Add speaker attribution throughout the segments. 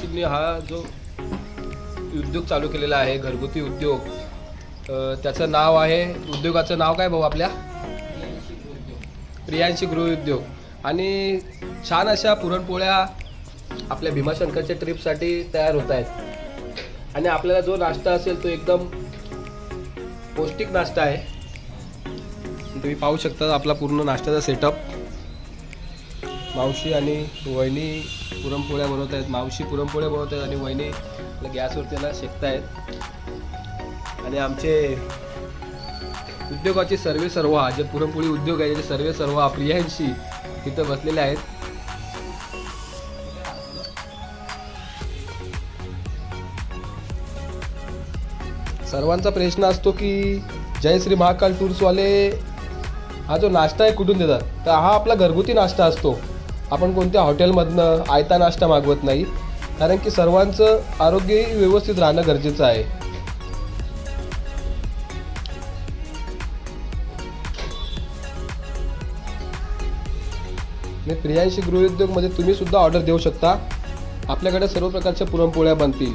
Speaker 1: जोशींनी हा जो उद्योग चालू केलेला आहे घरगुती उद्योग त्याचं नाव आहे उद्योगाचं नाव काय भाऊ आपल्या? प्रियांशी गृहउद्योग आणि छान अशा पुरणपोळ्या आपल्या भीमाशंकरच्या ट्रिपसाठी तयार होत आहेत. आणि आपल्याला जो नाश्ता असेल तो एकदम पौष्टिक नाश्ता आहे. तुम्ही पाहू शकता आपला पूर्ण नाश्त्याचा सेटअप मावशी आणि वहिनी पुरणपोळ्या बनवत आहेत. मावशी पुरणपोळ्या बनवत आहेत आणि वहिनी गॅसवर त्याला शेकतायत. आणि आमचे उद्योगाचे सर्वे सर्व जे पुरणपोळी उद्योग आहे त्याचे सर्वे सर्व प्रियांशी तिथं बसलेले आहेत. सर्वांचा प्रश्न असतो की जय श्री महाकाल टूर्सवाले हा जो नाश्ता आहे कुठून देतात? तर हा आपला घरगुती नाश्ता असतो. आपण कोणत्या हॉटेलमधनं आयता नाश्ता मागवत नाही कारण की सर्वांचं आरोग्यही व्यवस्थित राहणं गरजेचं आहे. मी प्रियांशी गृहउद्योगमध्ये तुम्ही सुद्धा ऑर्डर देऊ शकता. आपल्याकडे सर्व प्रकारच्या पुरणपोळ्या बनतील.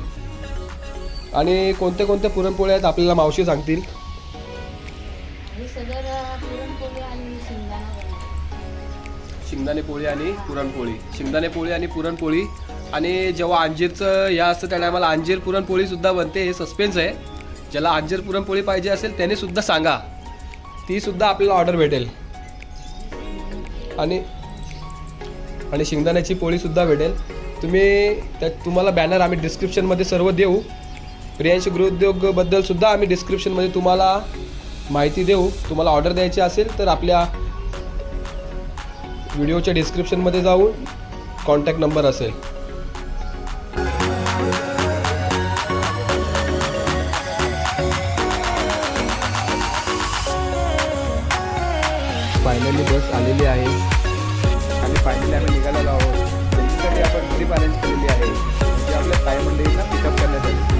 Speaker 1: आणि कोणत्या कोणत्या पुरणपोळ्या आहेत आपल्याला मावशी सांगतील?
Speaker 2: शेंगदाणे
Speaker 1: पोळी आणि पुरणपोळी. शेंगदाणे पोळी आणि पुरणपोळी. आणि जेव्हा अंजीरचं या असतं त्या टायमाला अंजीर पुरणपोळीसुद्धा बनते हे सस्पेन्स आहे. ज्याला अंजीर पुरणपोळी पाहिजे असेल त्याने सुद्धा सांगा. ती सुद्धा आपल्याला ऑर्डर भेटेल. आणि आणि शेंगदाण्याची पोळीसुद्धा भेटेल. तुम्ही त्या तुम्हाला बॅनर आम्ही डिस्क्रिप्शनमध्ये सर्व देऊ. प्रियांश गृहउद्योगबद्दलसुद्धा आम्ही डिस्क्रिप्शनमध्ये तुम्हाला माहिती देऊ. तुम्हाला ऑर्डर द्यायची असेल तर आपल्या व्हिडिओच्या डिस्क्रिप्शनमध्ये जाऊन कॉन्टॅक्ट नंबर असेल. फायनली बस आलेली आहे. आणि फायनली आम्ही निघालेलो आहोत. तुमच्यासाठी आपण ट्रीप अरेंज केलेली आहे. जी आपल्या ताई मंडळींना पिकअप करण्यासाठी.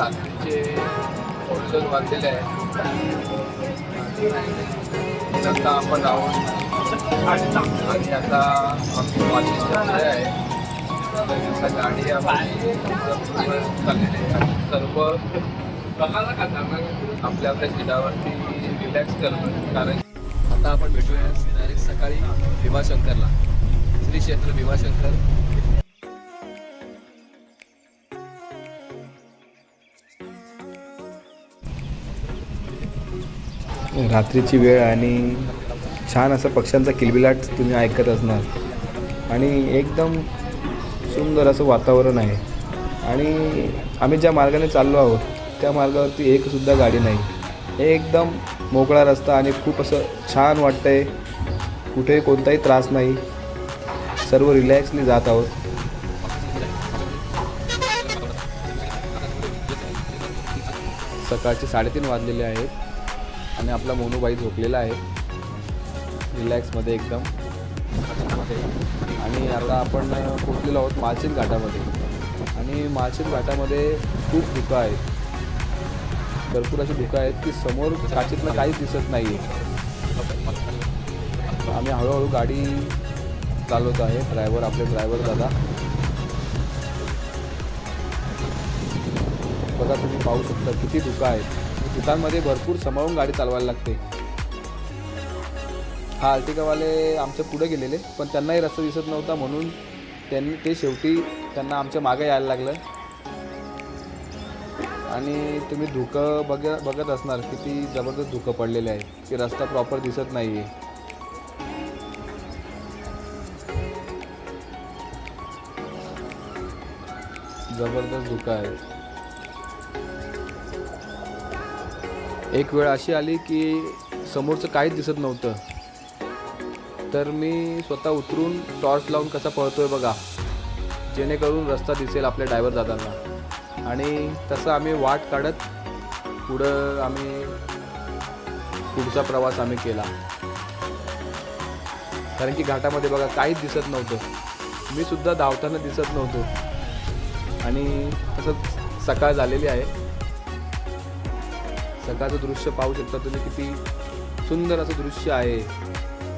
Speaker 1: रात्रीचे हॉटेल बांधलेले आहे आता आपण आहोत आणि आता आमची वाशिम जत्रा आहे. गाडी आपली चाललेली आहे. सर्व आपल्या आपल्या शिडावरती रिलॅक्स करतो कारण आता आपण भेटूया डायरेक्ट सकाळी भीमाशंकरला श्री क्षेत्र भीमाशंकर
Speaker 3: रात्रीची वेळ आणि छान असं पक्ष्यांचा किलबिलाट तुम्ही ऐकत असणार. आणि एकदम सुंदर असं वातावरण आहे. आणि आम्ही ज्या मार्गाने चाललो आहोत त्या मार्गावरती एकसुद्धा गाडी नाही. एकदम मोकळा रस्ता आणि खूप असं छान वाटतंय. कुठेही कोणताही त्रास नाही. सर्व रिलॅक्सली जात आहोत. सकाळचे साडेतीन वाजलेले आहेत. आणि आपला मोनूबाई झोपलेला आहे. रिलॅक्समध्ये एकदम. आणि आता आपण पोचलेलो आहोत मालशेज घाटामध्ये. आणि मालशेज घाटामध्ये खूप धुकं आहेत भरपूर अशी धुकं आहेत की समोर काचीतनं काहीच दिसत नाही आहे आम्ही हळूहळू गाडी चालवत आहे. ड्रायव्हर आपले ड्रायव्हर दादा. बघा तुम्ही पाहू शकता किती धुकं आहेत. धुकांमध्ये भरपूर सांभाळून गाडी चालवायला लागते.
Speaker 4: हा आर्टिकावाले आमच्या पुढे गेलेले पण त्यांनाही रस्ता दिसत नव्हता म्हणून त्यांनी ते शेवटी त्यांना आमच्या मागे यायला लागलं. आणि तुम्ही धुकं बघ बघत असणार किती जबरदस्त धुकं पडलेले आहे. की रस्ता प्रॉपर दिसत नाही आहे जबरदस्त धुकं आहे. एक वेळ अशी आली की समोरचं काहीच दिसत नव्हतं. तर मी स्वतः उतरून टॉर्च लावून कसा पळतोय बघा. जेणेकरून रस्ता दिसेल आपल्या ड्रायव्हर दादांना. आणि तसं आम्ही वाट काढत पुढं आम्ही पुढचा प्रवास आम्ही केला. कारण की घाटामध्ये बघा काहीच दिसत नव्हतं. मी सुद्धा धावताना दिसत नव्हतो. आणि तसंच सकाळ झालेली आहे. सकाळचं दृश्य पाहू शकता तुम्ही किती सुंदर असं दृश्य आहे.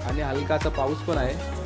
Speaker 4: आणि हलकासा पाऊस पण आहे.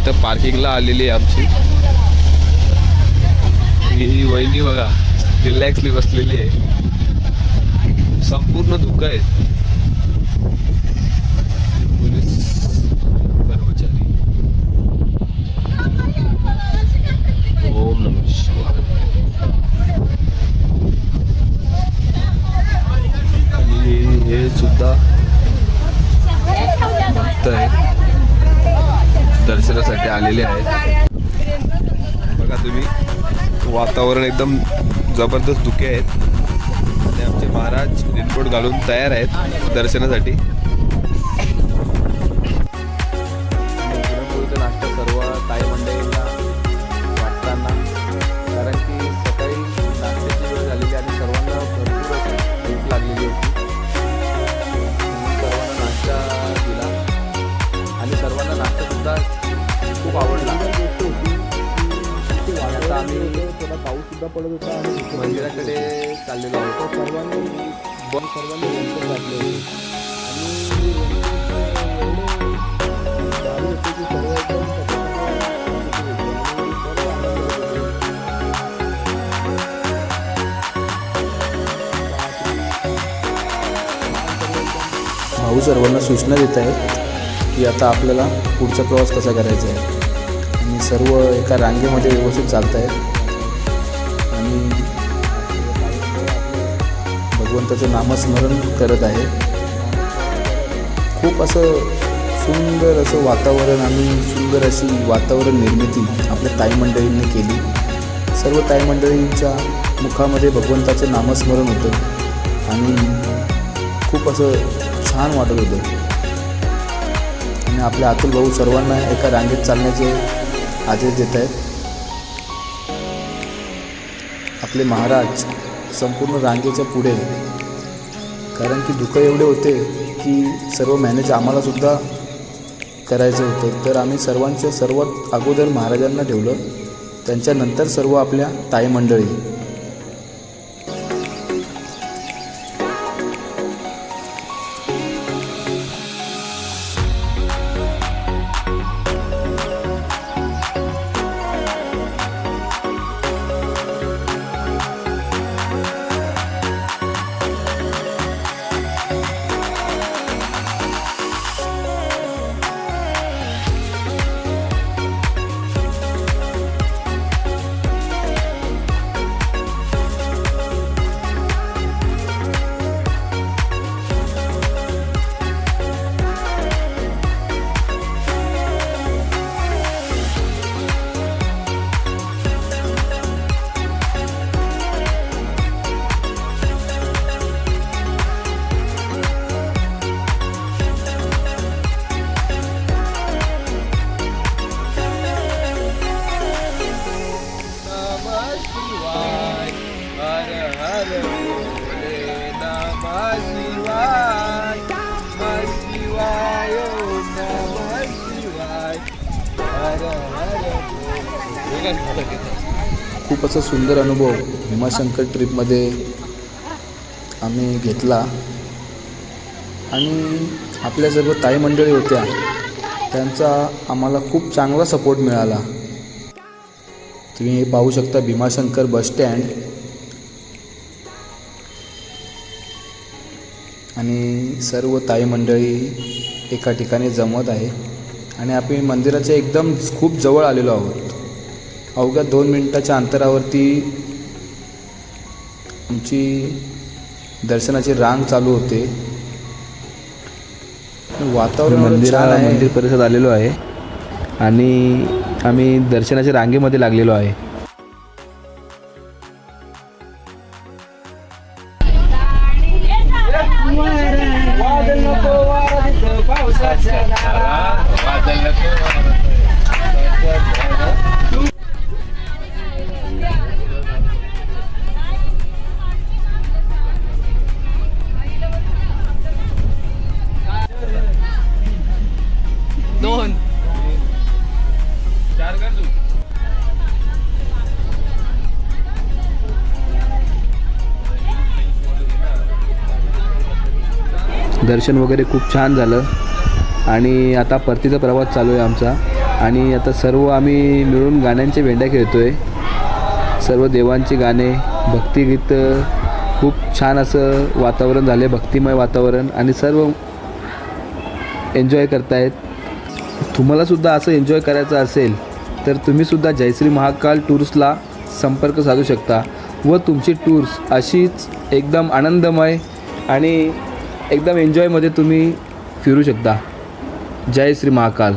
Speaker 4: गाडी आता पार्किंगला आलेली आहे आमची. ही वहिनी बघा रिलॅक्सली बसलेली आहे. संपूर्ण धुकं आहे पोलीस कर्मचारी. ओम नम शिवाय. आणि हे सुद्धा भक्त आहे. दर्शनासाठी आलेले आहेत. बघा तुम्ही वातावरण एकदम जबरदस्त धुके आहेत. आणि आमचे महाराज रेनकोट घालून तयार आहेत दर्शनासाठी. आणि आता
Speaker 1: थोडा पाऊस सुद्धा पडत होता आणि
Speaker 4: मंदिराकडे चाललेलो होतो
Speaker 1: सर्वांनी
Speaker 4: ब-
Speaker 1: सर्वांनी रेनकोट घातले होते. आणि रेनकोट भारी की सर्व एकदम
Speaker 3: भाऊ सर्वांना सूचना देत आहेत की आता आपल्याला पुढचा प्रवास कसा करायचा आहे? आणि सर्व एका रांगेमध्ये व्यवस्थित चालत आहेत आणि भगवंताचं नामस्मरण करत आहे. खूप असं सुंदर असं वातावरण आणि सुंदर अशी वातावरण निर्मिती आपल्या ताई मंडळींनी केली. सर्व ताई मंडळींच्या मुखामध्ये भगवंताचं नामस्मरण होतं आणि खूप असं छान वाटत होतं. आणि आपल्या अतुल भाऊ सर्वांना एका रांगेत चालण्याचे आदेश देत आहेत. आपले महाराज संपूर्ण रांगेच्या पुढे कारण की धुकं एवढे होते की सर्व मॅनेज आम्हालासुद्धा करायचं होतं. तर आम्ही सर्वांचं सर्वात अगोदर महाराजांना ठेवलं. त्यांच्यानंतर सर्व आपल्या ताई मंडळी. खूप असा सुंदर अनुभव भीमाशंकर ट्रिपमध्ये आम्ही घेतला. आणि आपल्या सर्व ताई मंडळी होत्या. त्यांचा आम्हाला खूप चांगला सपोर्ट मिळाला. तुम्ही हे पाहू शकता भीमाशंकर बसस्टँड आणि सर्व ताई मंडळी एका ठिकाणी जमत आहे. आणि आपण मंदिराच्या एकदम खूप जवळ आलेलो आहोत. अवघ्या दोन मिनिटाच्या अंतरावरती आमची दर्शनाची रांग चालू होते. वातावरण
Speaker 4: मंदिरा मंदिर परिसरात आलेलो आहे. आणि आम्ही दर्शनाच्या रांगेमध्ये लागलेलो आहे. दर्शन वगैरे खूप छान झालं. आणि आता परतीचा प्रवास चालू आहे आमचा. आणि आता सर्व आम्ही मिळून गाण्यांचे भेंड्या खेळतो आहे सर्व देवांचे गाणे भक्तिगीत खूप छान असं वातावरण झाले भक्तिमय वातावरण. आणि सर्व एन्जॉय करतायत. तुम्हालासुद्धा असं एन्जॉय करायचं असेल तर तुम्हीसुद्धा जयश्री महाकाल टूर्सला संपर्क साधू शकता. व तुमची टूर्स अशीच एकदम आनंदमय आणि एकदम एन्जॉयमध्ये तुम्ही फिरू शकता. जय श्री महाकाल.